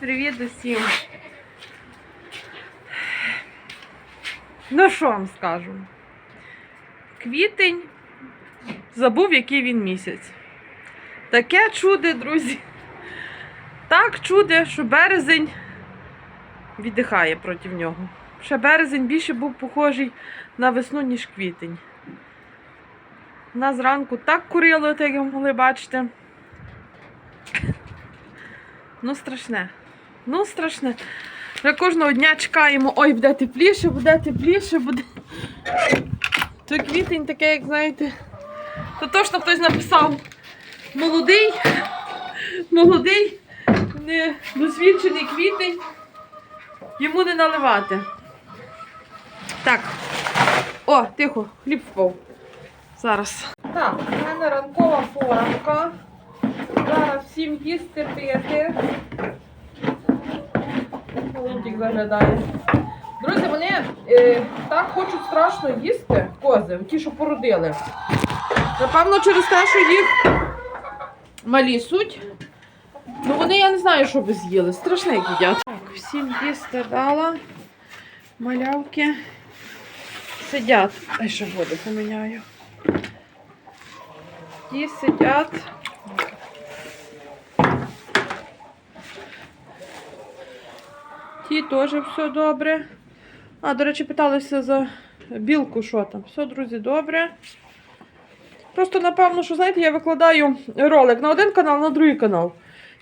Привіт, усім. Ну що вам скажу? Квітень забув, який він місяць. Таке чуде, друзі. Так чуде, що березень віддихає проти нього. Ще березень більше був похожий на весну, ніж квітень. Нас зранку так курило, як ви могли бачити. Ну, страшне. Ну, страшне. Вже кожного дня чекаємо, ой, буде тепліше, буде тепліше, буде. Той квітень таке, як знаєте, то точно хтось написав. Молодий, молодий, недосвідчений квітень. Йому не наливати. Так. О, тихо, хліб впав. Зараз. Так, у мене ранкова поранка. Зараз всім їсти пити. Виглядає. Друзі, вони е, так хочуть страшно їсти кози, ті, що породили. Напевно, через те, що їх малі суть. Ну вони, я не знаю, що би з'їли. Страшне їдять. Так, всім їсти дала. Малявки сидять. Ай, ще воду поміняю. Ті сидять. Ті теж все добре. А, до речі, питалися за білку, що там. Все, друзі, добре. Просто, напевно, що, знаєте, я викладаю ролик на один канал, на другий канал.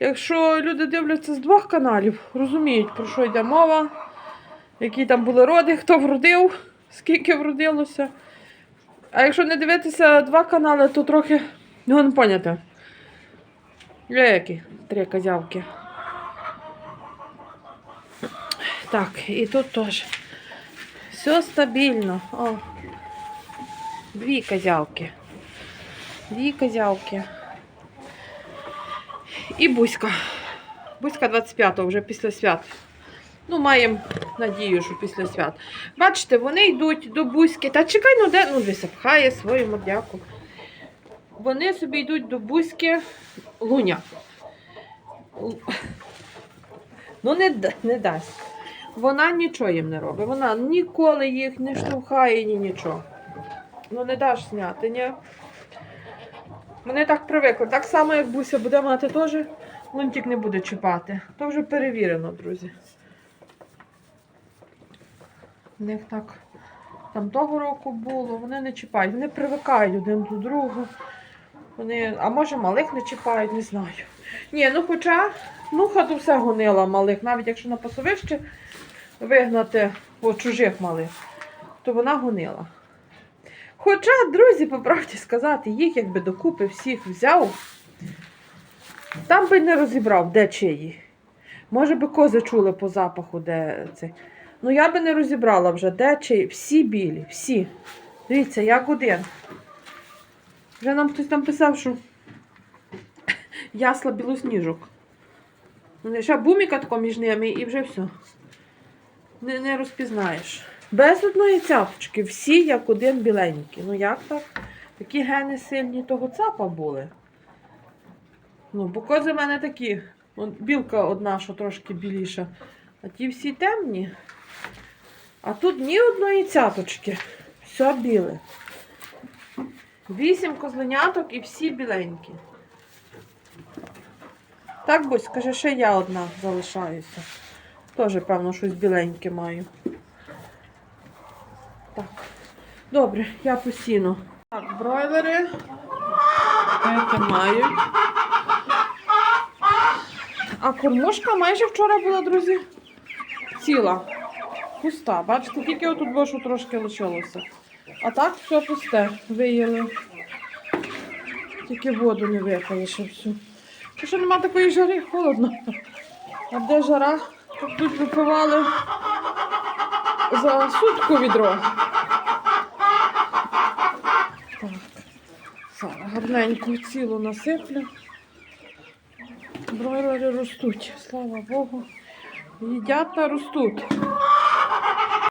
Якщо люди дивляться з двох каналів, розуміють, про що йде мова, які там були роди, хто вродив, скільки вродилося. А якщо не дивитися два канали, то трохи його не поняти. Які три козявки. Так, і тут теж. Все стабільно. О. Дві козявки. Дві козявки. І Буська. Буська 25-го, вже після свят. Ну, маємо надію, що після свят. Бачите, вони йдуть до Буськи. Та чекай, ну де? Ну, десь пхає свою мордяку. Вони собі йдуть до Буськи Луня. Ну, не, не дасть. Вона нічого їм не робить. Вона ніколи їх не штовхає, ні нічого. Ну, не даш зняти, ні. Вони так привикли. Так само, як Буся буде мати теж, лунтик не буде чіпати. То вже перевірено, друзі. У них так там того року було, вони не чіпають, вони привикають один до другого. Вони, а може малих не чіпають, не знаю. Ні, ну хоча нуха то все гонила малих, навіть якщо на пасовище вигнати по чужих малих, то вона гонила. Хоча, друзі, по правді сказати, їх якби докупи всіх взяв, там би не розібрав, де чиї. Може би кози чули по запаху, де це. Ну я би не розібрала вже, де чиї. Всі білі, всі. Дивіться, як один. Вже нам хтось там писав, що ясла білосніжок. Ще буміка тако між ними і вже все. Не, не розпізнаєш. Без одної цяпочки, всі як один біленький. Ну як так? Такі гени сильні того цапа були. Ну, бо кози в мене такі. От білка одна, що трошки біліша. А ті всі темні. А тут ні одної цяточки. Все біле. Вісім козленяток і всі біленькі. Так, Бусь, каже, ще я одна залишаюся. Теж, певно, щось біленьке маю. Так. Добре, я посіну. Так, бройлери. Це мають. А кормушка майже вчора була, друзі. Ціла. Пуста. Бачите, тільки отут що трошки лишилося. А так все пусте. Виїли. Тільки воду не випали ще всю. Тому що нема такої жари, холодно. А де жара? Тут випивали за сутку відро. Так. Зараз гарненько цілу насиплю. Бройлери ростуть, слава Богу. Їдять та ростуть.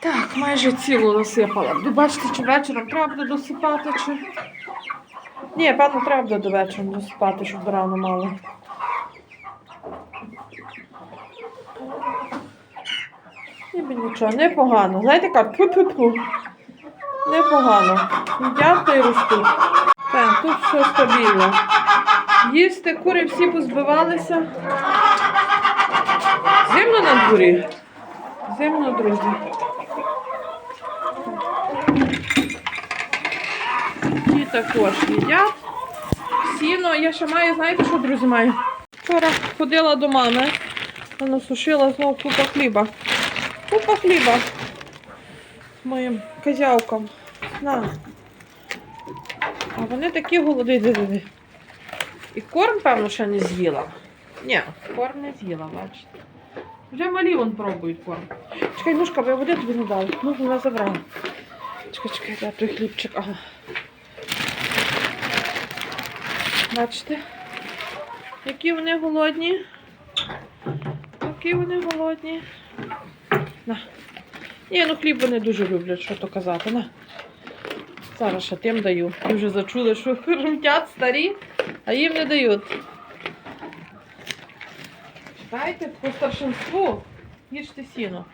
Так, майже цілу насипала. Бачите, чи вечором треба буде досипати, чи. Ні, певно, треба буде до вечора доспати, щоб рано мало. Ніби нічого, непогано. Знаєте як, пу-пу-пу. Непогано. Їдять і ростуть. Так, тут все стабільно. Їсти, кури всі позбивалися. Зимно на дворі. Зимно, друзі. Також їдять. Сіно, я ще маю, знаєте, що, друзі, маю? Вчора ходила до мами, вона сушила знову купа хліба. Купа хліба моїм козявкам. На. А вони такі голоди, диви. І корм, певно, ще не з'їла. Ні, корм не з'їла, бачите. Вже малі вон пробують корм. Чекай, ножка, я води тобі не дала. Ну, вона забрала. Чекай, чекай, де той хлібчик. Ага. Бачите? Які вони голодні. Які вони голодні. На. Ні, ну хліб вони дуже люблять, що то казати. На. Зараз ще тим даю. Ви вже зачули, що хрумтять старі, а їм не дають. Читайте, по старшинству їжте сіно.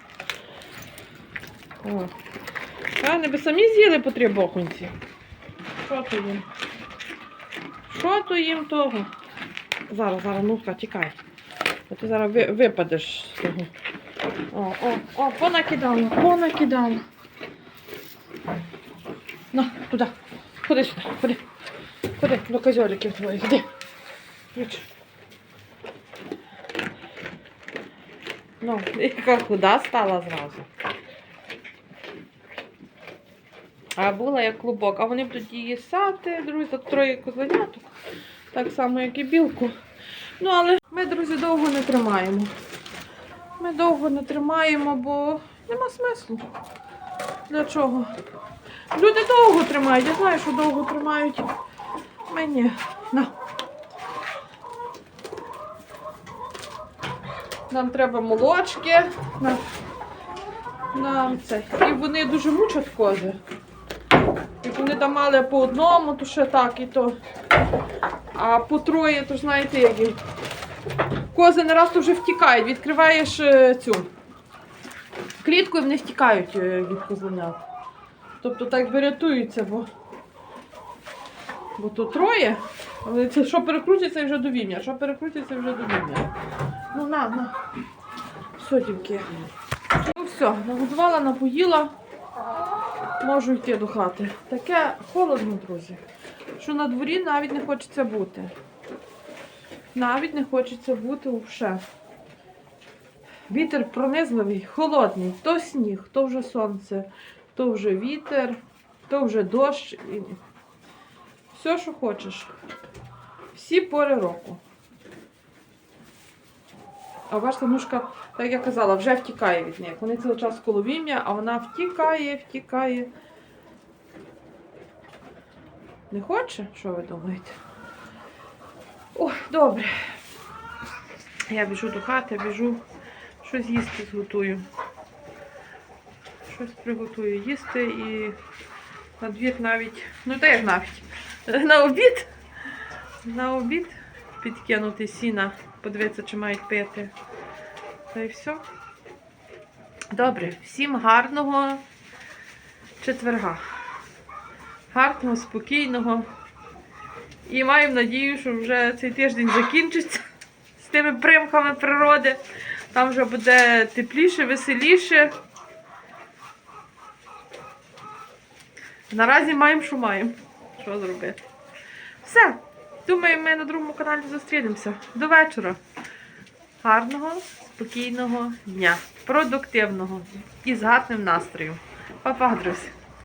О. А, вони би самі з'їли по три бохунці. Що то їм? Що то їм того? Зараз, зараз, ну-ка, тікай. Бо ти зараз ви, випадеш з того. О, о, о, понакидала, понакидала. На, туди. Ходи сюди, ходи. Ходи, до козьоликів твоїх, ходи. Ключ. Ну, яка худа стала зразу. А була як клубок. А вони будуть її сати, друзі, троє козленяток. Так само, як і білку. Ну, але ми, друзі, довго не тримаємо. Ми довго не тримаємо, бо нема смислу. Для чого? Люди довго тримають. Я знаю, що довго тримають. Ми ні. На. Нам треба молочки. Нам, нам це. І вони дуже мучать кози. Як вони там мали по одному, то ще так і то. А по троє, то знаєте, як і. Кози не раз то вже втікають. Відкриваєш е, цю клітку і вони втікають е, від козленят. Тобто так би рятуються, бо, бо то троє. Але це що перекрутиться вже до вім'я, що перекрутиться вже до вім'я. Ну на, на. Все. Ну все, нагодувала, напоїла. Можу йти до хати. Таке холодно, друзі, що на дворі навіть не хочеться бути. Навіть не хочеться бути взагалі. Вітер пронизливий, холодний, то сніг, то вже сонце, то вже вітер, то вже дощ. Все, що хочеш. Всі пори року. А бачите, мушка, як я казала, вже втікає від них. Вони цілий час коло вім'я, а вона втікає, втікає. Не хоче? Що ви думаєте? Ой, добре. Я біжу до хати, біжу, щось їсти зготую. Щось приготую їсти і на двір навіть, ну як навіть, на обід. На обід підкинути сіна, подивитися, чи мають пити. Та й все. Добре, всім гарного четверга. Гарного, спокійного. І маємо надію, що вже цей тиждень закінчиться з тими примхами природи. Там вже буде тепліше, веселіше. Наразі маємо, що маємо. Що зробити? Все. Думаю, ми на другому каналі зустрінемося. До вечора. Гарного, спокійного дня, продуктивного і з гарним настроєм. Па-па, друзі!